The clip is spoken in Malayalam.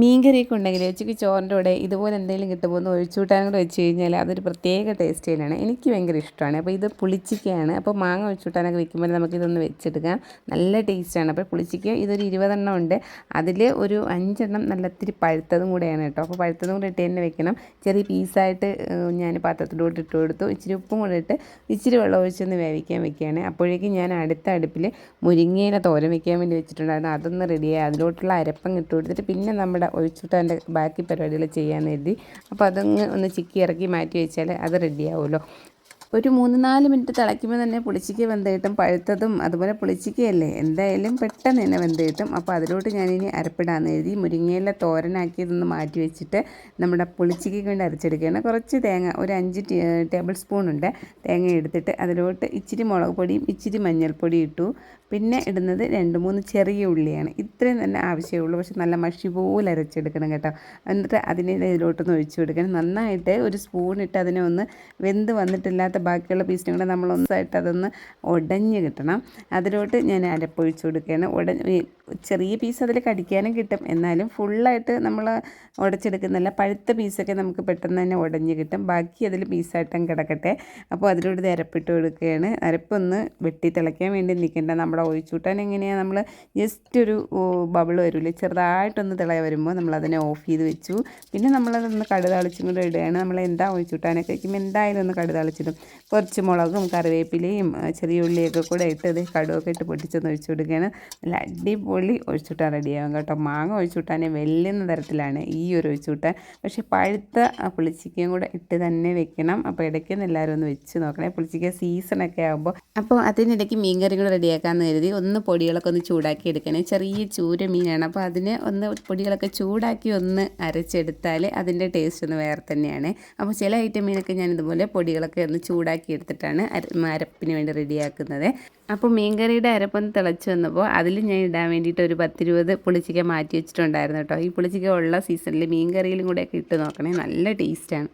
മീൻകറിയൊക്കെ ഉണ്ടെങ്കിൽ ഉച്ചയ്ക്ക് ചോറിന്റെ കൂടെ ഇതുപോലെ എന്തെങ്കിലും കിട്ടുമ്പോൾ ഒന്ന് ഒഴിച്ചുകൂട്ടാനും കൂടെ വെച്ച് കഴിഞ്ഞാൽ അതൊരു പ്രത്യേക ടേസ്റ്റ് തന്നെയാണ്. എനിക്ക് ഭയങ്കര ഇഷ്ടമാണ്. അപ്പോൾ ഇത് പുളിച്ചിക്കയാണ്. അപ്പോൾ മാങ്ങ ഒഴിച്ചുകൂട്ടാനൊക്കെ വെക്കുമ്പോൾ നമുക്കിതൊന്ന് വെച്ചെടുക്കാം. നല്ല ടേസ്റ്റാണ് അപ്പോൾ പുളിച്ചിക്ക ഇതൊരു ഇരുപതെണ്ണം ഉണ്ട്. അതിൽ ഒരു അഞ്ചെണ്ണം നല്ല ഇത്തിരി പഴുത്തതും കൂടെയാണ് കേട്ടോ. അപ്പോൾ പഴുത്തതും കൂടെ ഇട്ട് തന്നെ വെക്കണം. ചെറിയ പീസായിട്ട് ഞാൻ പാത്രത്തിലോട്ട് ഇട്ട് കൊടുത്തു. ഇച്ചിരി ഉപ്പും കൂടെ ഇട്ട് ഇച്ചിരി വെള്ളം ഒഴിച്ചൊന്ന് വേവിക്കാൻ വെക്കുകയാണ്. അപ്പോഴേക്കും ഞാൻ അടുത്ത അടുപ്പിൽ മുരിങ്ങയില തോരൻ വെക്കാൻ വേണ്ടി വെച്ചിട്ടുണ്ടായിരുന്നു. അതൊന്ന് റെഡിയായി അതിലോട്ടുള്ള അരപ്പം ഇട്ട് കൊടുത്തിട്ട് പിന്നെ നമ്മുടെ ഒഴിച്ചിട്ട് ബാക്കി പരിപാടികൾ ചെയ്യാൻ കരുതി. അപ്പോൾ അതങ്ങ് ഒന്ന് ചിക്കി ഇറക്കി മാറ്റി വെച്ചാൽ അത് റെഡിയാവുമല്ലോ ഒരു മൂന്ന് നാല് മിനിറ്റ് തിളയ്ക്കുമ്പോൾ തന്നെ പുളിച്ചിക്ക് വെന്ത് കിട്ടും പഴുത്തതും അതുപോലെ പുളിച്ചിക്കയല്ലേ എന്തായാലും പെട്ടെന്ന് തന്നെ വെന്ത് കിട്ടും അപ്പോൾ അതിലോട്ട് ഞാനിനി അരപ്പിടാന്ന് എഴുതി മുരിങ്ങയില തോരനാക്കിയതൊന്ന് മാറ്റി വെച്ചിട്ട് നമ്മുടെ പുളിച്ചിക്ക് കൊണ്ട് അരച്ചെടുക്കുകയാണ്. കുറച്ച് തേങ്ങ ഒരു അഞ്ച് ടേബിൾ സ്പൂൺ ഉണ്ട്. തേങ്ങ എടുത്തിട്ട് അതിലോട്ട് ഇച്ചിരി മുളക് പൊടിയും ഇച്ചിരി മഞ്ഞൾപ്പൊടി ഇട്ടു. പിന്നെ ഇടുന്നത് രണ്ട് മൂന്ന് ചെറിയ ഉള്ളിയാണ്. ഇത്രയും തന്നെ ആവശ്യമുള്ളൂ. പക്ഷെ നല്ല മഷി പോലെ അരച്ചെടുക്കണം കേട്ടോ. എന്നിട്ട് അതിനെ ഇതിലോട്ടൊന്ന് ഒഴിച്ചു കൊടുക്കണം. നന്നായിട്ട് ഒരു സ്പൂൺ ഇട്ട് അതിനെ ഒന്ന് വെന്ത് വന്നിട്ടില്ലാത്ത ബാക്കിയുള്ള പീസിനും കൂടെ നമ്മൾ ഒന്നായിട്ട് അതൊന്ന് ഉടഞ്ഞ് കിട്ടണം. അതിലോട്ട് ഞാൻ അരപ്പൊഴിച്ച് കൊടുക്കുകയാണ്. ഉട ചെറിയ പീസ് അതിൽ കടിക്കാനും കിട്ടും. എന്നാലും ഫുള്ളായിട്ട് നമ്മൾ ഉടച്ചെടുക്കുന്നില്ല പഴുത്ത പീസൊക്കെ നമുക്ക് പെട്ടെന്ന് തന്നെ ഉടഞ്ഞ് കിട്ടും. ബാക്കി അതിൽ പീസായിട്ടും കിടക്കട്ടെ. അപ്പോൾ അതിലൂടെ ഇത് അരപ്പിട്ട് കൊടുക്കുകയാണ്. അരപ്പൊന്ന് വെട്ടി തിളയ്ക്കാൻ വേണ്ടി നിൽക്കേണ്ട. നമ്മുടെ ഒഴിച്ചൂട്ടാൻ എങ്ങനെയാണ് നമ്മൾ ജസ്റ്റ് ഒരു ബബിൾ വരില്ലേ ചെറുതായിട്ടൊന്ന് തിളയ വരുമ്പോൾ നമ്മൾ അതിനെ ഓഫ് ചെയ്ത് വെച്ചു. പിന്നെ നമ്മളതൊന്ന് കടുതാളിച്ചും കൂടെ ഇടുകയാണ്. നമ്മൾ എന്താ ഒഴിച്ചൂട്ടാനൊക്കെ വയ്ക്കുമ്പോൾ എന്തായാലും ഒന്ന് കടുതാളിച്ചിടും കുറച്ച് മുളകും കറിവേപ്പിലയും ചെറിയ ഉള്ളിയൊക്കെ കൂടെ ഇട്ട് ഇത് കടുവൊക്കെ ഇട്ട് പൊട്ടിച്ചൊന്ന് ഒഴിച്ചു കൊടുക്കുകയാണ്. നല്ല അടിപൊളി ഒഴിച്ചുവിട്ടാൻ റെഡിയാകും കേട്ടോ. മാങ്ങ ഒഴിച്ചുകൂട്ടാനെ വെല്ലുന്ന തരത്തിലാണ് ഈ ഒരു ഒഴിച്ചുവിട്ടാൻ പക്ഷേ പഴുത്ത പുളിച്ചിക്കയും കൂടെ ഇട്ട് തന്നെ വെക്കണം. അപ്പോൾ ഇടയ്ക്കൊന്ന് എല്ലാവരും ഒന്ന് വെച്ച് നോക്കണേ. പുളിച്ചിക്ക സീസണൊക്കെ ആകുമ്പോൾ അപ്പോൾ അതിനിടയ്ക്ക് മീൻ കൂടെ റെഡിയാക്കാമെന്ന് കരുതി ഒന്ന് പൊടികളൊക്കെ ഒന്ന് ചൂടാക്കി എടുക്കണേ. ചെറിയ ചൂര മീനാണ്. അപ്പോൾ അതിന് ഒന്ന് പൊടികളൊക്കെ ചൂടാക്കി ഒന്ന് അരച്ചെടുത്താൽ അതിന്റെ ടേസ്റ്റ് ഒന്ന് വേറെ തന്നെയാണ്. അപ്പോൾ ചില ഐറ്റം മീനൊക്കെ ഞാൻ ഇതുപോലെ പൊടികളൊക്കെ ഒന്ന് ചൂടാക്കി എടുത്തിട്ടാണ് അരപ്പിന് വേണ്ടി റെഡിയാക്കുന്നത്. അപ്പോൾ മീൻകറിയുടെ അരപ്പൊന്ന് തിളച്ച് വന്നപ്പോൾ അതിൽ ഞാൻ ഇടാൻ വേണ്ടിയിട്ട് ഒരു പത്തിരുപത് പുളിച്ചിക്ക മാറ്റി വെച്ചിട്ടുണ്ടായിരുന്നു കേട്ടോ. ഈ പുളിച്ചിക്ക ഉള്ള സീസണിൽ മീൻകറിയിലും കൂടെയൊക്കെ ഇട്ട് നോക്കണേ നല്ല ടേസ്റ്റാണ്